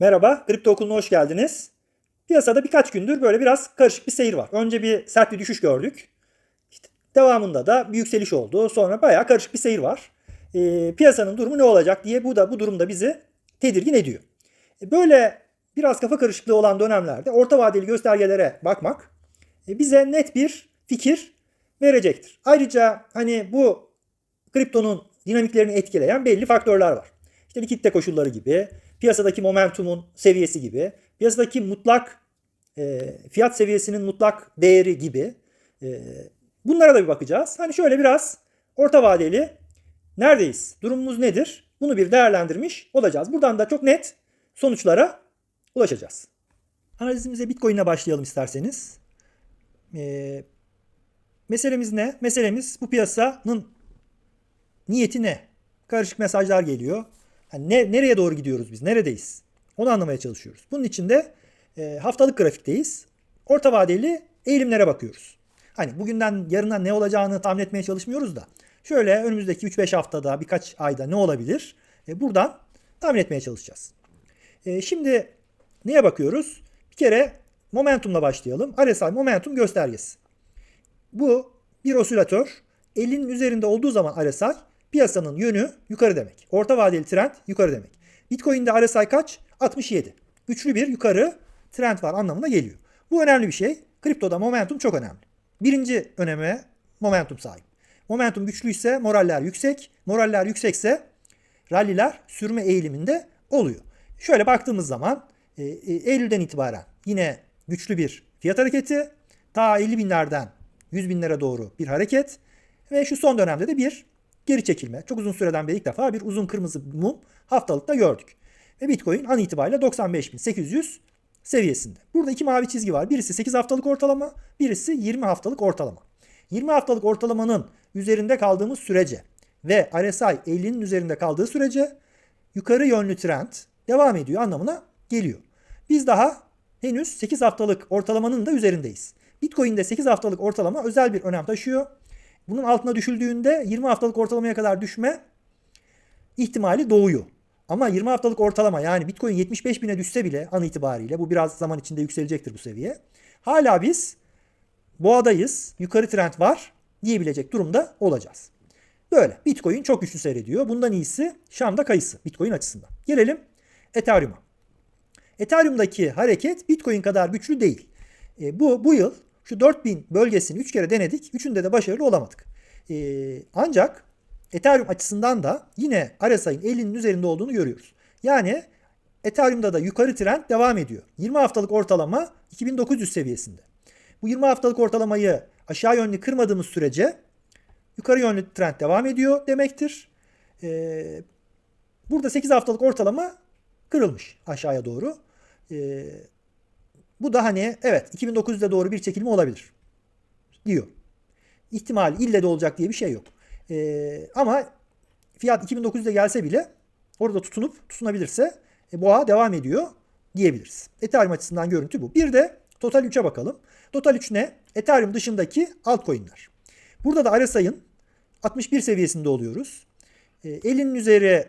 Merhaba, Kripto Okulu'na hoş geldiniz. Piyasada birkaç gündür böyle biraz karışık bir seyir var. Önce bir sert bir düşüş gördük. İşte devamında da bir yükseliş oldu. Sonra bayağı karışık bir seyir var. Ee, piyasanın durumu ne olacak diye bu da bu durumda bizi tedirgin ediyor. E, Böyle biraz kafa karışıklığı olan dönemlerde orta vadeli göstergelere bakmak e, bize net bir fikir verecektir. Ayrıca hani bu kriptonun dinamiklerini etkileyen belli faktörler var. İşte likitte koşulları gibi, piyasadaki momentumun seviyesi gibi, piyasadaki mutlak e, fiyat seviyesinin mutlak değeri gibi. E, bunlara da bir bakacağız. Hani şöyle biraz orta vadeli neredeyiz, durumumuz nedir? Bunu bir değerlendirmiş olacağız. Buradan da çok net sonuçlara ulaşacağız. Analizimize Bitcoin'le başlayalım isterseniz. E, meselemiz ne? Meselemiz bu piyasanın niyeti ne? Karışık mesajlar geliyor. Hani ne, nereye doğru gidiyoruz biz? Neredeyiz? Onu anlamaya çalışıyoruz. Bunun için de e, haftalık grafikteyiz. Orta vadeli eğilimlere bakıyoruz. Hani bugünden yarına ne olacağını tahmin etmeye çalışmıyoruz da. Şöyle önümüzdeki 3-5 haftada birkaç ayda ne olabilir? E, buradan tahmin etmeye çalışacağız. E, şimdi neye bakıyoruz? Bir kere momentumla başlayalım. RSI momentum göstergesi. Bu bir osilatör. 50'nin üzerinde olduğu zaman RSI piyasanın yönü yukarı demek. Orta vadeli trend yukarı demek. Bitcoin'de RSI kaç? 67. Üçlü bir yukarı trend var anlamına geliyor. Bu önemli bir şey. Kriptoda momentum çok önemli. Birinci öneme momentum sahip. Momentum güçlüyse moraller yüksek. Moraller yüksekse ralliler sürme eğiliminde oluyor. Şöyle baktığımız zaman e, e, Eylül'den itibaren yine güçlü bir fiyat hareketi. Ta 50 binlerden 100 binlere doğru bir hareket. Ve şu son dönemde de bir geri çekilme. Çok uzun süreden beri ilk defa bir uzun kırmızı mum haftalıkta gördük. Ve Bitcoin an itibariyle 95.800 seviyesinde. Burada iki mavi çizgi var. Birisi 8 haftalık ortalama, birisi 20 haftalık ortalama. 20 haftalık ortalamanın üzerinde kaldığımız sürece ve RSI 50'nin üzerinde kaldığı sürece yukarı yönlü trend devam ediyor anlamına geliyor. Biz daha henüz 8 haftalık ortalamanın da üzerindeyiz. Bitcoin'de 8 haftalık ortalama özel bir önem taşıyor. Bunun altına düşüldüğünde 20 haftalık ortalamaya kadar düşme ihtimali doğuyor. Ama 20 haftalık ortalama yani Bitcoin 75 bine düşse bile an itibariyle bu biraz zaman içinde yükselecektir bu seviye. Hala biz boğadayız, yukarı trend var diyebilecek durumda olacağız. Böyle Bitcoin çok güçlü seyrediyor. Bundan iyisi Şam'da kayısı Bitcoin açısından. Gelelim Ethereum'a. Ethereum'daki hareket Bitcoin kadar güçlü değil. E, bu bu yıl şu 4000 bölgesini 3 kere denedik. Üçünde de başarılı olamadık. E, ancak Ethereum açısından da yine RSI'nin 50'nin üzerinde olduğunu görüyoruz. Yani Ethereum'da da yukarı trend devam ediyor. 20 haftalık ortalama 2900 seviyesinde. Bu 20 haftalık ortalamayı aşağı yönlü kırmadığımız sürece yukarı yönlü trend devam ediyor demektir. Ee, burada 8 haftalık ortalama kırılmış aşağıya doğru. Ee, bu da hani evet 2900'e doğru bir çekilme olabilir diyor. İhtimal ille de olacak diye bir şey yok. Ee, ama fiyat 2900'e gelse bile orada tutunup tutunabilirse e, boğa devam ediyor diyebiliriz. Ethereum açısından görüntü bu. Bir de Total 3'e bakalım. Total 3 ne? Ethereum dışındaki altcoin'ler. Burada da RSI'ın 61 seviyesinde oluyoruz. E, 50'nin üzeri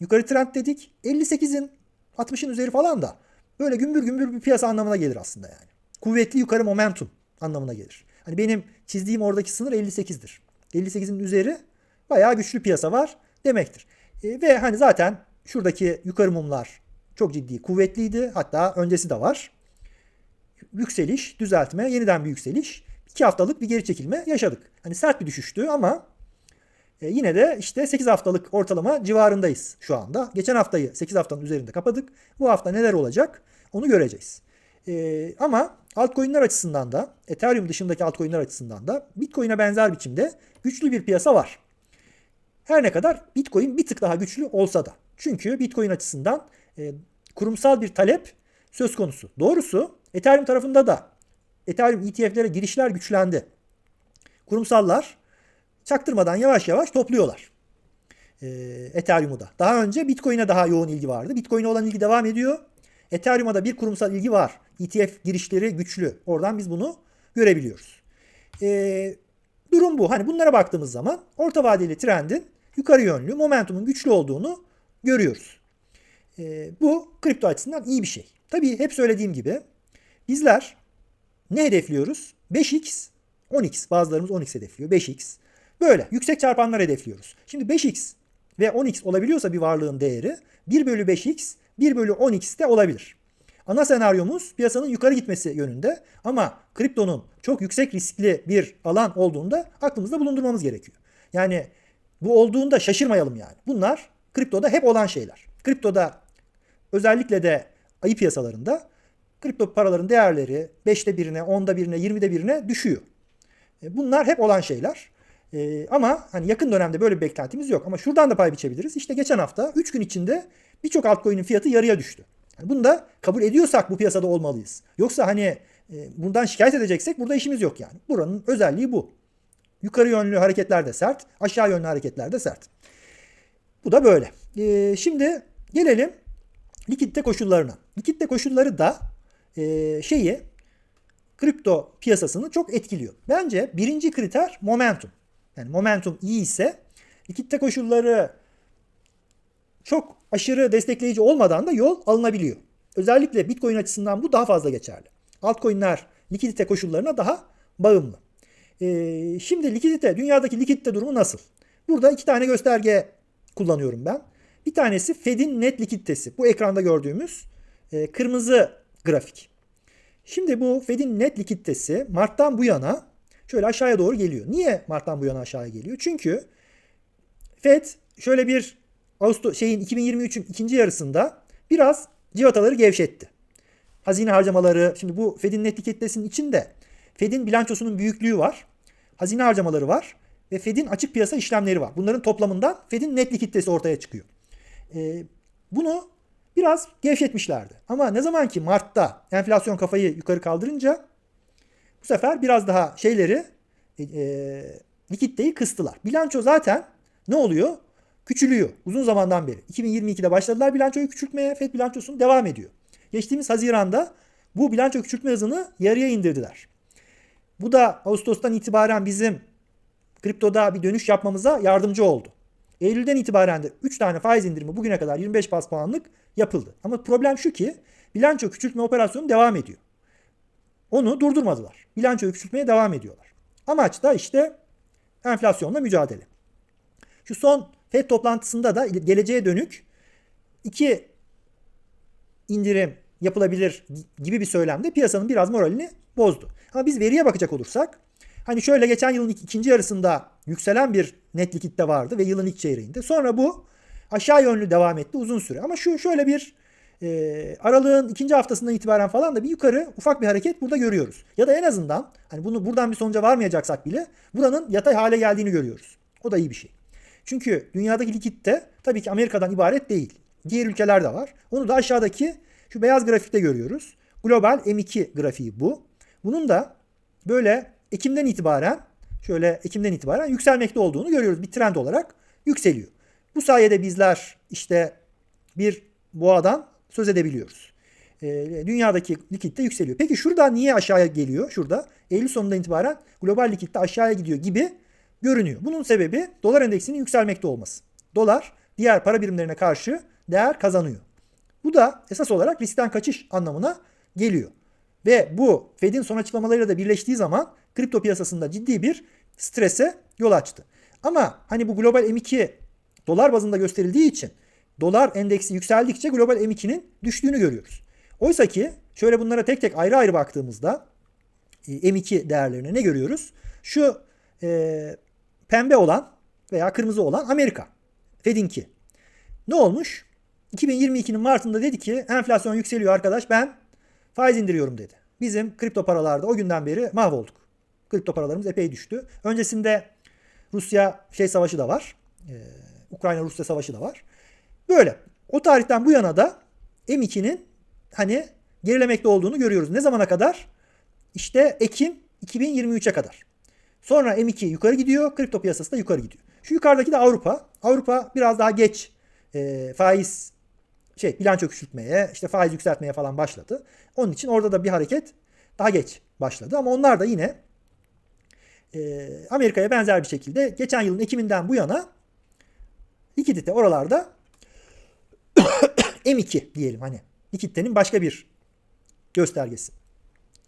yukarı trend dedik. 58'in 60'ın üzeri falan da böyle gümbür gümbür bir piyasa anlamına gelir aslında yani. Kuvvetli yukarı momentum anlamına gelir. Hani benim çizdiğim oradaki sınır 58'dir. 58'in üzeri bayağı güçlü piyasa var demektir. E, ve hani zaten şuradaki yukarı mumlar çok ciddi kuvvetliydi. Hatta öncesi de var. Yükseliş, düzeltme, yeniden bir yükseliş. 2 haftalık bir geri çekilme yaşadık. Hani sert bir düşüştü ama e, yine de işte 8 haftalık ortalama civarındayız şu anda. Geçen haftayı 8 haftanın üzerinde kapadık. Bu hafta neler olacak onu göreceğiz. E, ama altcoin'ler açısından da Ethereum dışındaki altcoin'ler açısından da Bitcoin'e benzer biçimde güçlü bir piyasa var. Her ne kadar Bitcoin bir tık daha güçlü olsa da. Çünkü Bitcoin açısından e, kurumsal bir talep söz konusu. Doğrusu Ethereum tarafında da Ethereum ETF'lere girişler güçlendi. Kurumsallar çaktırmadan yavaş yavaş topluyorlar. E, Ethereum'u da. Daha önce Bitcoin'e daha yoğun ilgi vardı. Bitcoin'e olan ilgi devam ediyor. Ethereum'a da bir kurumsal ilgi var. ETF girişleri güçlü. Oradan biz bunu görebiliyoruz. E, durum bu. Hani bunlara baktığımız zaman orta vadeli trendin yukarı yönlü momentumun güçlü olduğunu görüyoruz. E, bu kripto açısından iyi bir şey. Tabii hep söylediğim gibi bizler ne hedefliyoruz? 5x, 10x. Bazılarımız 10x hedefliyor. 5x. Böyle yüksek çarpanlar hedefliyoruz. Şimdi 5x ve 10x olabiliyorsa bir varlığın değeri 1 bölü 5x 1 bölü 10x de olabilir. Ana senaryomuz piyasanın yukarı gitmesi yönünde ama kriptonun çok yüksek riskli bir alan olduğunda aklımızda bulundurmamız gerekiyor. Yani bu olduğunda şaşırmayalım yani. Bunlar kriptoda hep olan şeyler. Kriptoda özellikle de ayı piyasalarında kripto paraların değerleri 5'te birine, 10'da birine, 20'de birine düşüyor. E, Bunlar hep olan şeyler. E, ama hani yakın dönemde böyle bir beklentimiz yok. Ama şuradan da pay biçebiliriz. İşte geçen hafta 3 gün içinde birçok altcoin'in fiyatı yarıya düştü. Yani bunu da kabul ediyorsak bu piyasada olmalıyız. Yoksa hani e, buradan şikayet edeceksek burada işimiz yok yani. Buranın özelliği bu. Yukarı yönlü hareketler de sert, aşağı yönlü hareketler de sert. Bu da böyle. E, şimdi gelelim likitte koşullarına. Likitte koşulları da e, şeyi kripto piyasasını çok etkiliyor. Bence birinci kriter momentum. Yani momentum iyi ise likitte koşulları çok aşırı destekleyici olmadan da yol alınabiliyor. Özellikle Bitcoin açısından bu daha fazla geçerli. Altcoin'ler likidite koşullarına daha bağımlı. Ee, şimdi likidite, dünyadaki likidite durumu nasıl? Burada iki tane gösterge kullanıyorum ben. Bir tanesi Fed'in net likiditesi. Bu ekranda gördüğümüz e, kırmızı grafik. Şimdi bu Fed'in net likiditesi Mart'tan bu yana şöyle aşağıya doğru geliyor. Niye Mart'tan bu yana aşağıya geliyor? Çünkü Fed şöyle bir Ağustos şeyin 2023'ün ikinci yarısında biraz civataları gevşetti. Hazine harcamaları şimdi bu Fed'in net likiditesinin içinde Fed'in bilançosunun büyüklüğü var. Hazine harcamaları var ve Fed'in açık piyasa işlemleri var. Bunların toplamından Fed'in net likiditesi ortaya çıkıyor. Ee, bunu biraz gevşetmişlerdi. Ama ne zaman ki Mart'ta enflasyon kafayı yukarı kaldırınca bu sefer biraz daha şeyleri e, e, likiditeyi kıstılar. Bilanço zaten ne oluyor? Küçülüyor uzun zamandan beri. 2022'de başladılar bilançoyu küçültmeye. FED bilançosunu devam ediyor. Geçtiğimiz Haziran'da bu bilanço küçültme hızını yarıya indirdiler. Bu da Ağustos'tan itibaren bizim kriptoda bir dönüş yapmamıza yardımcı oldu. Eylül'den itibaren de 3 tane faiz indirimi bugüne kadar 25 bas puanlık yapıldı. Ama problem şu ki bilanço küçültme operasyonu devam ediyor. Onu durdurmadılar. Bilançoyu küçültmeye devam ediyorlar. Amaç da işte enflasyonla mücadele. Şu son FED toplantısında da geleceğe dönük iki indirim yapılabilir gibi bir söylemde piyasanın biraz moralini bozdu. Ama biz veriye bakacak olursak hani şöyle geçen yılın ikinci yarısında yükselen bir net likitte vardı ve yılın ilk çeyreğinde. Sonra bu aşağı yönlü devam etti uzun süre. Ama şu şöyle bir e, aralığın ikinci haftasından itibaren falan da bir yukarı ufak bir hareket burada görüyoruz. Ya da en azından hani bunu buradan bir sonuca varmayacaksak bile buranın yatay hale geldiğini görüyoruz. O da iyi bir şey. Çünkü dünyadaki likitte tabii ki Amerika'dan ibaret değil. Diğer ülkeler de var. Onu da aşağıdaki şu beyaz grafikte görüyoruz. Global M2 grafiği bu. Bunun da böyle Ekim'den itibaren şöyle Ekim'den itibaren yükselmekte olduğunu görüyoruz. Bir trend olarak yükseliyor. Bu sayede bizler işte bir boğadan söz edebiliyoruz. E, dünyadaki likitte yükseliyor. Peki şurada niye aşağıya geliyor? Şurada Eylül sonundan itibaren global likitte aşağıya gidiyor gibi görünüyor. Bunun sebebi dolar endeksinin yükselmekte olması. Dolar diğer para birimlerine karşı değer kazanıyor. Bu da esas olarak riskten kaçış anlamına geliyor. Ve bu Fed'in son açıklamalarıyla da birleştiği zaman kripto piyasasında ciddi bir strese yol açtı. Ama hani bu global M2 dolar bazında gösterildiği için dolar endeksi yükseldikçe global M2'nin düştüğünü görüyoruz. Oysa ki şöyle bunlara tek tek ayrı ayrı baktığımızda M2 değerlerine ne görüyoruz? Şu e, pembe olan veya kırmızı olan Amerika. Fed'inki. Ne olmuş? 2022'nin Mart'ında dedi ki enflasyon yükseliyor arkadaş ben faiz indiriyorum dedi. Bizim kripto paralarda o günden beri mahvolduk. Kripto paralarımız epey düştü. Öncesinde Rusya şey savaşı da var. Ee, Ukrayna-Rusya savaşı da var. Böyle. O tarihten bu yana da M2'nin hani gerilemekte olduğunu görüyoruz. Ne zamana kadar? İşte Ekim 2023'e kadar. Sonra M2 yukarı gidiyor. Kripto piyasası da yukarı gidiyor. Şu yukarıdaki de Avrupa. Avrupa biraz daha geç e, faiz şey bilanço küçültmeye, işte faiz yükseltmeye falan başladı. Onun için orada da bir hareket daha geç başladı. Ama onlar da yine e, Amerika'ya benzer bir şekilde geçen yılın Ekim'inden bu yana likidite oralarda M2 diyelim hani likiditenin başka bir göstergesi.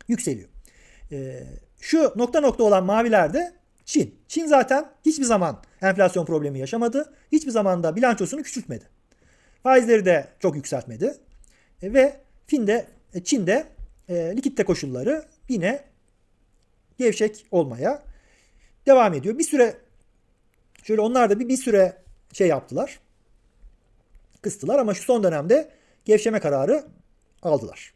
Yükseliyor. Ee, şu nokta nokta olan mavilerde Çin. Çin zaten hiçbir zaman enflasyon problemi yaşamadı. Hiçbir zaman da bilançosunu küçültmedi. Faizleri de çok yükseltmedi. E, ve Fin'de, Çin'de e, likitte koşulları yine gevşek olmaya devam ediyor. Bir süre şöyle onlar da bir, bir süre şey yaptılar. Kıstılar ama şu son dönemde gevşeme kararı aldılar.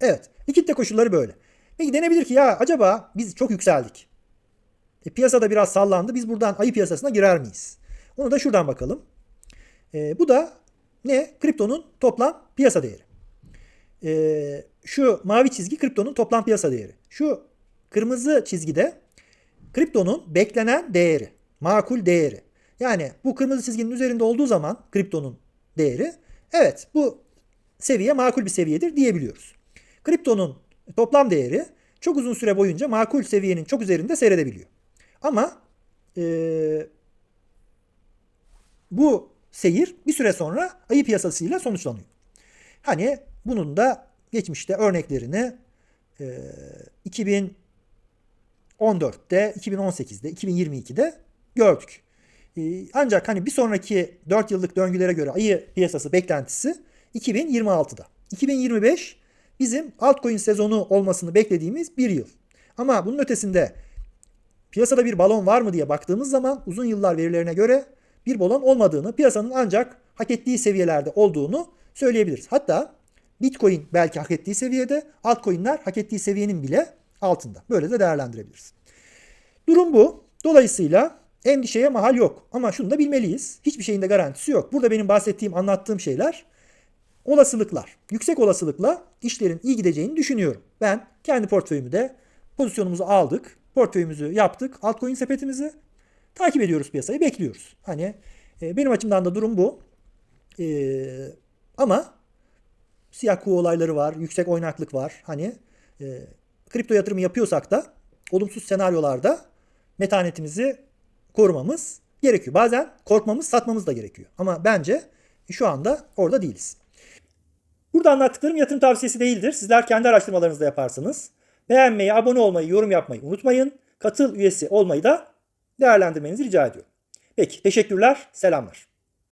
Evet. Likitte koşulları böyle. Peki denebilir ki ya acaba biz çok yükseldik. E, piyasada biraz sallandı. Biz buradan ayı piyasasına girer miyiz? Onu da şuradan bakalım. E, bu da ne? Kriptonun toplam piyasa değeri. E, şu mavi çizgi kriptonun toplam piyasa değeri. Şu kırmızı çizgide kriptonun beklenen değeri. Makul değeri. Yani bu kırmızı çizginin üzerinde olduğu zaman kriptonun değeri evet bu seviye makul bir seviyedir diyebiliyoruz. Kriptonun toplam değeri çok uzun süre boyunca makul seviyenin çok üzerinde seyredebiliyor. Ama e, bu seyir bir süre sonra ayı piyasasıyla sonuçlanıyor. Hani bunun da geçmişte örneklerini e, 2014'te, 2018'de, 2022'de gördük. E, ancak hani bir sonraki 4 yıllık döngülere göre ayı piyasası beklentisi 2026'da. 2025 bizim altcoin sezonu olmasını beklediğimiz bir yıl. Ama bunun ötesinde piyasada bir balon var mı diye baktığımız zaman uzun yıllar verilerine göre bir balon olmadığını, piyasanın ancak hak ettiği seviyelerde olduğunu söyleyebiliriz. Hatta Bitcoin belki hak ettiği seviyede, altcoin'ler hak ettiği seviyenin bile altında. Böyle de değerlendirebiliriz. Durum bu. Dolayısıyla endişeye mahal yok. Ama şunu da bilmeliyiz. Hiçbir şeyin de garantisi yok. Burada benim bahsettiğim, anlattığım şeyler olasılıklar. Yüksek olasılıkla işlerin iyi gideceğini düşünüyorum. Ben kendi portföyümü de pozisyonumuzu aldık. Portföyümüzü yaptık. Altcoin sepetimizi takip ediyoruz piyasayı. Bekliyoruz. Hani e, benim açımdan da durum bu. E, ama siyah kuğu olayları var. Yüksek oynaklık var. Hani e, kripto yatırımı yapıyorsak da olumsuz senaryolarda metanetimizi korumamız gerekiyor. Bazen korkmamız, satmamız da gerekiyor. Ama bence şu anda orada değiliz. Burada anlattıklarım yatırım tavsiyesi değildir. Sizler kendi araştırmalarınızda yaparsınız. Beğenmeyi, abone olmayı, yorum yapmayı unutmayın. Katıl üyesi olmayı da değerlendirmenizi rica ediyorum. Peki, teşekkürler, selamlar.